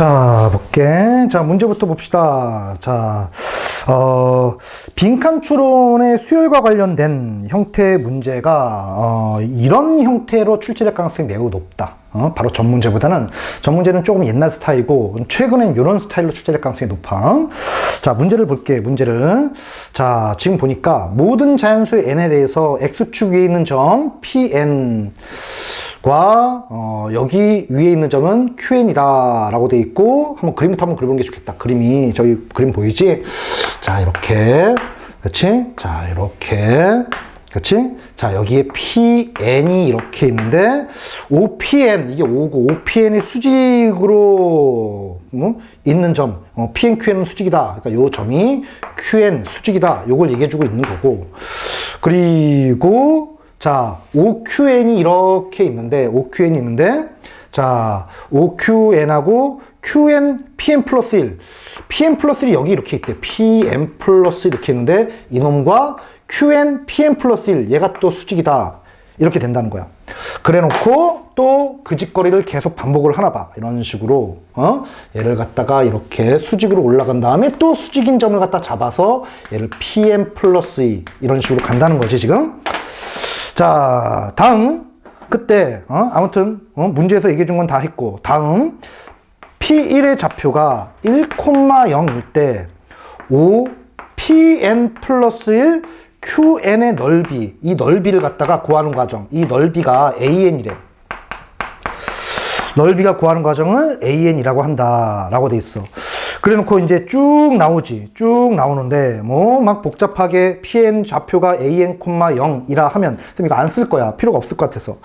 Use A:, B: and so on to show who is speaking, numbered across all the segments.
A: 자, 볼게. 자, 문제부터 봅시다. 자, 어, 빈칸 추론의 수열과 관련된 형태의 문제가, 어, 이런 형태로 출제될 가능성이 매우 높다. 어, 바로 전 문제보다는, 전 문제는 조금 옛날 스타일이고, 최근엔 이런 스타일로 출제될 가능성이 높아. 자, 문제를 볼게, 문제를. 자, 지금 보니까 모든 자연수의 n에 대해서 x축 위에 있는 점, pn, 과 어, 여기 위에 있는 점은 QN이다 라고 돼 있고 한번 그림부터 한번 그려보는 게 좋겠다 그림이 저기 그림 보이지? 자 이렇게 그치? 자 이렇게 그치? 자 여기에 PN이 이렇게 있는데 OPN 이게 오고 OPN이 수직으로 음? 있는 점 어, PN, QN은 수직이다 그러니까 요 점이 QN 수직이다 요걸 얘기해주고 있는 거고 그리고 자, OQN이 이렇게 있는데, OQN이 있는데, 자, OQN하고 QN, PM 플러스 1. PM 플러스 1이 여기 이렇게 있대. PM 플러스 이렇게 있는데, 이놈과 QN, PM 플러스 1. 얘가 또 수직이다. 이렇게 된다는 거야. 그래 놓고 또 그 짓거리를 계속 반복을 하나 봐. 이런 식으로, 어? 얘를 갖다가 이렇게 수직으로 올라간 다음에 또 수직인 점을 갖다 잡아서 얘를 PM 플러스 2. 이런 식으로 간다는 거지, 지금. 자, 다음. 그때, 어? 아무튼, 어? 문제에서 얘기해 준 건 다 했고, 다음. P1의 좌표가 1,0일 때, 5, PN 플러스 1, QN의 넓이, 이 넓이를 갖다가 구하는 과정. 이 넓이가 AN이래. 넓이가 구하는 과정을 AN이라고 한다라고 돼 있어. 그래 놓고 이제 쭉 나오지. 쭉 나오는데 뭐 막 복잡하게 PN 좌표가 AN, 0 이라 하면 쌤 이거 안 쓸 거야. 필요가 없을 것 같아서.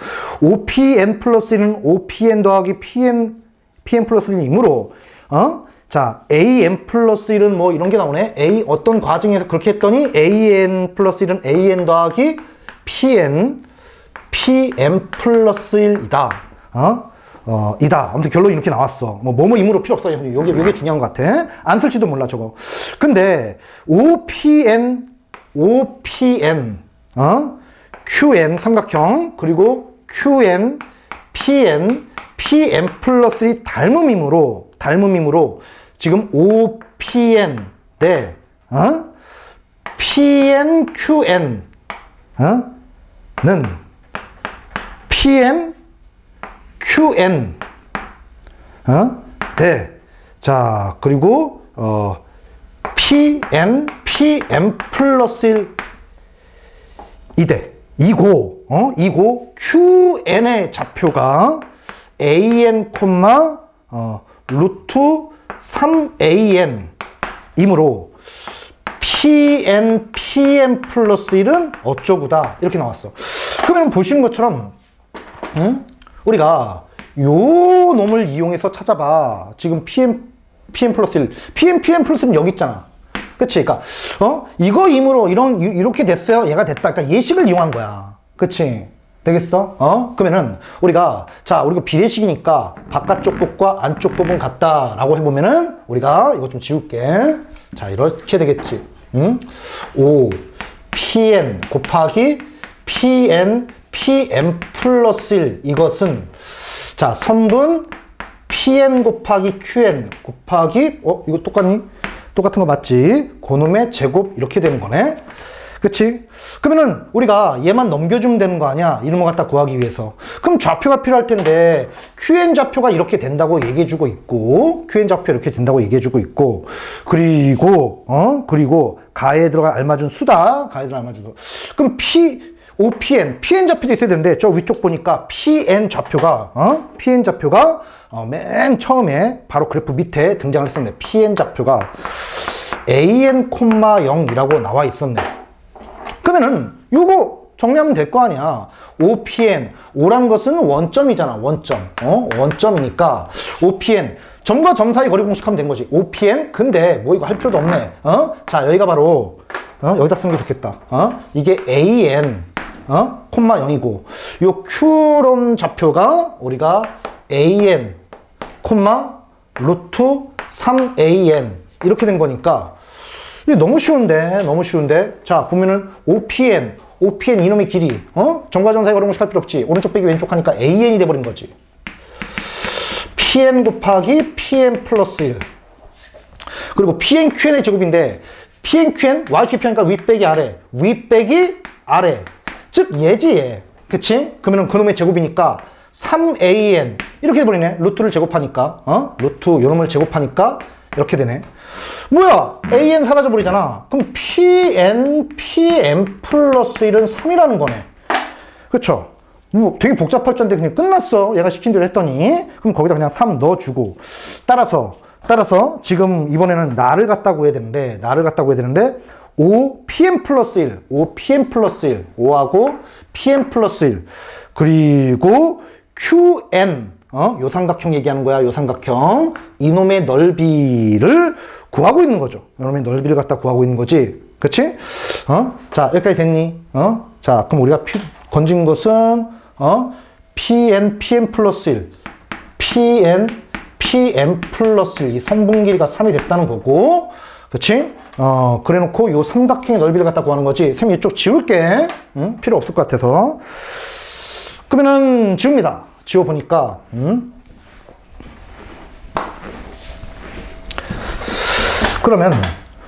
A: OPN 플러스 1은 OPN 더하기 PN, PN 플러스 1이므로 어? 자, AN 플러스 1은 뭐 이런 게 나오네. A 어떤 과정에서 그렇게 했더니 AN 플러스 1은 AN 더하기 PN, PM 플러스 1이다. 어? 어, 이다. 아무튼 결론이 이렇게 나왔어. 뭐, 뭐뭐 임으로 필요 없어. 요게, 요게 중요한 것 같아. 안 쓸지도 몰라, 저거. 근데, OPN, OPN, 어? QN, 삼각형, 그리고 QN, PN, PM 플러스 이 닮음이므로, 닮음이므로, 지금 OPN 대, 어? PN, QN, 어? 는, PM, QN 어? 대. 자, 그리고 어 PN PM 플러스 1 이대. 이고 어? 이고 QN의 좌표가 AN 어 루트 3AN 이므로 PN PM 플러스 1은 어쩌구다 이렇게 나왔어. 그러면 보시는 것처럼 응? 우리가 요 놈을 이용해서 찾아봐. 지금 PM, PM 플러스 1. PM, PM 플러스 1은 여기 있잖아. 그치? 그니까, 어? 이거 임으로 이런, 이렇게 됐어요. 얘가 됐다. 그러니까 예식을 이용한 거야. 그치? 되겠어? 어? 그러면은, 우리가, 자, 우리가 비례식이니까 바깥쪽 곱과 안쪽 곱은 같다라고 해보면은, 우리가 이거 좀 지울게. 자, 이렇게 되겠지. 응? 5, PN 곱하기 PN PM 플러스 1 이것은 자 선분 PN 곱하기 QN 곱하기 어 이거 똑같니? 똑같은 거 맞지? 고놈의 제곱 이렇게 되는 거네 그치? 그러면은 우리가 얘만 넘겨주면 되는 거 아니야? 이런 거 갖다 구하기 위해서 그럼 좌표가 필요할 텐데 QN 좌표가 이렇게 된다고 얘기해주고 있고 QN 좌표 이렇게 된다고 얘기해주고 있고 그리고 어 그리고 가에 들어가 알맞은 수다 가에 들어가 알맞은 수 그럼 P OPN, PN 좌표도 있어야 되는데 저 위쪽 보니까 PN 좌표가 어? PN 좌표가 어, 맨 처음에 바로 그래프 밑에 등장을 했었네. PN 좌표가 AN, 0이라고 나와 있었네. 그러면은 요거 정리하면 될 거 아니야. OPN, O란 것은 원점이잖아. 원점. 어? 원점이니까 OPN 점과 점 사이 거리 공식하면 된 거지. OPN 근데 뭐 이거 할 필요도 없네. 어? 자, 여기가 바로 어? 여기다 쓰는 게 좋겠다. 어? 이게 AN 어? 콤마 0이고. 요 Q론 좌표가 우리가 AN 콤마 루트 3AN 이렇게 된 거니까 이게 너무 쉬운데 너무 쉬운데. 자 보면은 OPN OPN 이놈의 길이 어? 사이 거리 공식할 필요 없지. 오른쪽 빼기 왼쪽 하니까 AN이 돼버린 거지. Pn 곱하기 pn 플러스 1 그리고 pn qn의 제곱인데 pn qn y축 표현이니까 위 빼기 아래 위 빼기 아래 즉 예지 얘 그치? 그러면 그놈의 제곱이니까 3an 이렇게 돼버리네 루트를 제곱하니까 어? 루트 요놈을 제곱하니까 이렇게 되네 뭐야 an 사라져버리잖아 그럼 pn pn 플러스 1은 3이라는 거네 그쵸? 뭐 되게 복잡할 텐데 그냥 끝났어. 얘가 시킨 대로 했더니. 그럼 거기다 그냥 3 넣어주고. 따라서, 따라서 지금 이번에는 나를 갖다 구해야 되는데, 나를 갖다 구해야 되는데, 5 pm 플러스 1, 5 pm 플러스 1, 5하고 pm 플러스 1. 그리고 qn, 어? 요 삼각형 얘기하는 거야, 요 삼각형. 이놈의 넓이를 구하고 있는 거죠. 이놈의 넓이를 갖다 구하고 있는 거지. 그치? 어? 자, 여기까지 됐니? 어? 자, 그럼 우리가 피, 건진 것은, 어? pn, pn 플러스 1. pn, pn 플러스 1. 이 선분 길이가 3이 됐다는 거고. 그치? 어, 그래 놓고 요 삼각형의 넓이를 갖다 구하는 거지. 쌤 이쪽 지울게. 응? 필요 없을 것 같아서. 그러면은 지웁니다. 지워보니까, 음? 그러면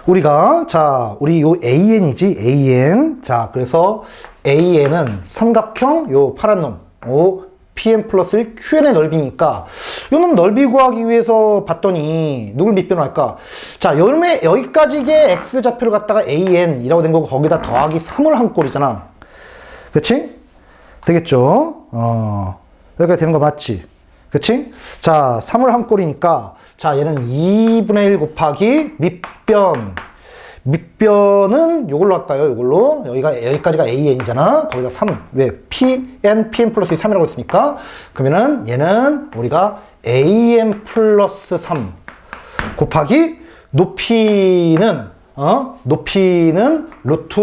A: 우리가 자 우리 요 AN이지 AN 자 그래서 AN은 삼각형 요 파란 놈 오, PM 플러스 1 QN의 넓이니까 요놈 넓이 구하기 위해서 봤더니 누굴 밑변을 할까 자 여름에 여기까지의 X 좌표를 갖다가 AN이라고 된 거고 거기다 더하기 3을 한 꼴이잖아 그치? 되겠죠? 어 여기까지 되는 거 맞지? 그치? 자, 3을 한 꼴이니까, 자, 얘는 2분의 1 곱하기 밑변. 밑변은 요걸로 할까요? 요걸로. 여기가, 여기까지가 AN이잖아. 거기다 3. 왜? PN, PN 플러스 3이라고 했으니까. 그러면은 얘는 우리가 AN 플러스 3 곱하기 높이는, 어? 높이는 루트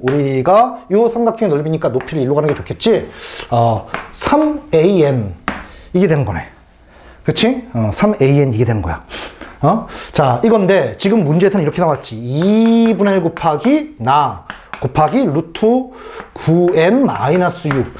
A: 우리가 요 삼각형의 넓이니까 높이를 일로 가는 게 좋겠지? 어, 3AN. 이게 되는 거네. 그치? 어, 3an 이게 되는 거야. 어? 자, 이건데 지금 문제에서는 이렇게 나왔지. 2분의 1 곱하기 나 곱하기 루트 9n 마이너스 6.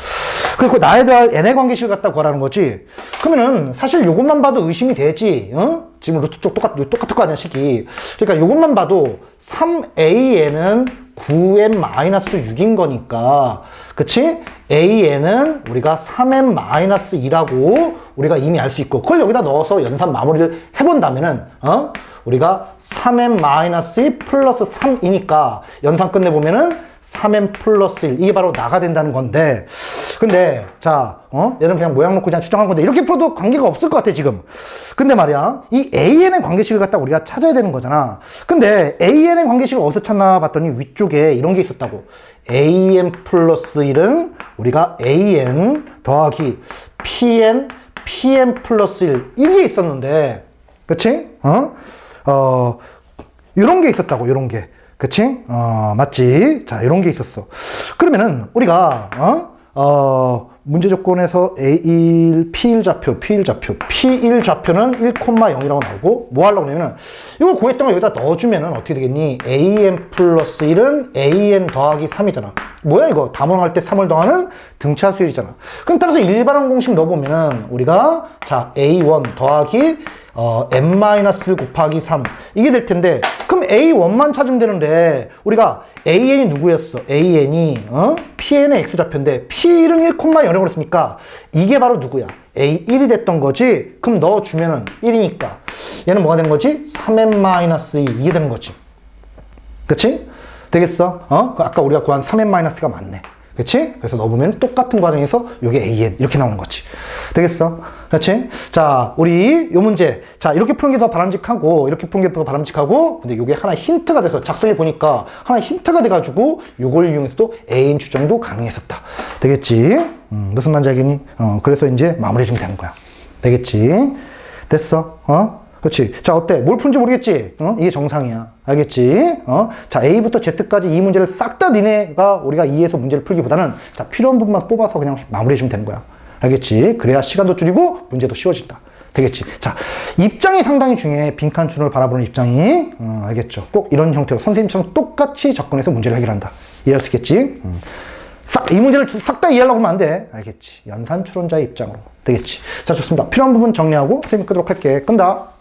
A: 그리고 나에 대한 n의 관계식을 갖다 구하라는 거지. 그러면은 사실 요것만 봐도 의심이 되지. 어? 지금 루트 쪽 똑같, 똑같을 거 아니야, 식이. 그러니까 요것만 봐도 3an은 9n 마이너스 6인 거니까. 그치? an은 우리가 3n 마이너스 2라고 우리가 이미 알 수 있고 그걸 여기다 넣어서 연산 마무리를 해본다면은 어? 우리가 3n 마이너스 2 플러스 3이니까 연산 끝내보면은 3n 플러스 1 이게 바로 나가 된다는 건데 근데 자 어? 얘는 그냥 모양 놓고 그냥 추정한 건데 이렇게 풀어도 관계가 없을 것 같아 지금 근데 말이야 이 AN의 관계식을 갖다 우리가 찾아야 되는 거잖아 근데 AN의 관계식을 어디서 찾나 봤더니 위쪽에 이런 게 있었다고 AN 플러스 1은 우리가 AN 더하기 PN PN 플러스 1 이게 있었는데 그치? 어? 어, 요런 게 있었다고 요런 게 그치? 어, 맞지? 자, 이런 게 있었어. 그러면은, 우리가, 어? 어, 문제 조건에서 A1, P1 좌표, P1 좌표, P1 좌표는 1,0이라고 나오고, 뭐 하려고 하냐면, 이거 구했던 거 여기다 넣어주면 은 어떻게 되겠니? AN 플러스 1은 AN 더하기 3이잖아. 뭐야, 이거? 담원할 때 3을 더하는 등차 수열이잖아. 그럼 따라서 일반항 공식 넣어보면은, 우리가, 자, A1 더하기 어, n-1 곱하기 3 이게 될 텐데 그럼 a1만 찾으면 되는데 우리가 an이 누구였어? an이 어? Pn의 x좌표인데 p1은 1,0이라고 그랬으니까 이게 바로 누구야? a1이 됐던 거지 그럼 넣어주면은 1이니까 얘는 뭐가 되는 거지? 3n-2 이게 되는 거지 그치? 되겠어? 어? 아까 우리가 구한 3n-가 맞네 그치? 그래서 넣어보면 똑같은 과정에서 이게 AN 이렇게 나오는 거지. 되겠어? 그렇지? 자, 우리 요 문제. 자, 이렇게 푸는 게 더 바람직하고 이렇게 푸는 게 더 바람직하고 근데 이게 하나 힌트가 돼서 작성해 보니까 하나 힌트가 돼 가지고 요걸 이용해서 또 AN 추정도 가능했었다. 되겠지? 음, 무슨 말인지 알겠니? 어, 그래서 이제 마무리해 주면 되는 거야. 되겠지? 됐어? 어? 그렇지. 자, 어때? 뭘 푼지 모르겠지? 어? 이게 정상이야. 알겠지? 어? 자, A부터 Z까지 이 문제를 싹 다 니네가 우리가 2에서 문제를 풀기보다는 자, 필요한 부분만 뽑아서 그냥 마무리해주면 되는 거야. 알겠지? 그래야 시간도 줄이고 문제도 쉬워진다. 되겠지? 자, 입장이 상당히 중요해. 빈칸 준을 바라보는 입장이. 어, 알겠죠? 꼭 이런 형태로 선생님처럼 똑같이 접근해서 문제를 해결한다. 이해할 수 있겠지? 음. 싹, 이 문제를 싹 다 이해하려고 하면 안 돼. 알겠지? 연산 추론자의 입장으로. 되겠지? 자, 좋습니다. 필요한 부분 정리하고 선생님 끄도록 할게. 끈다.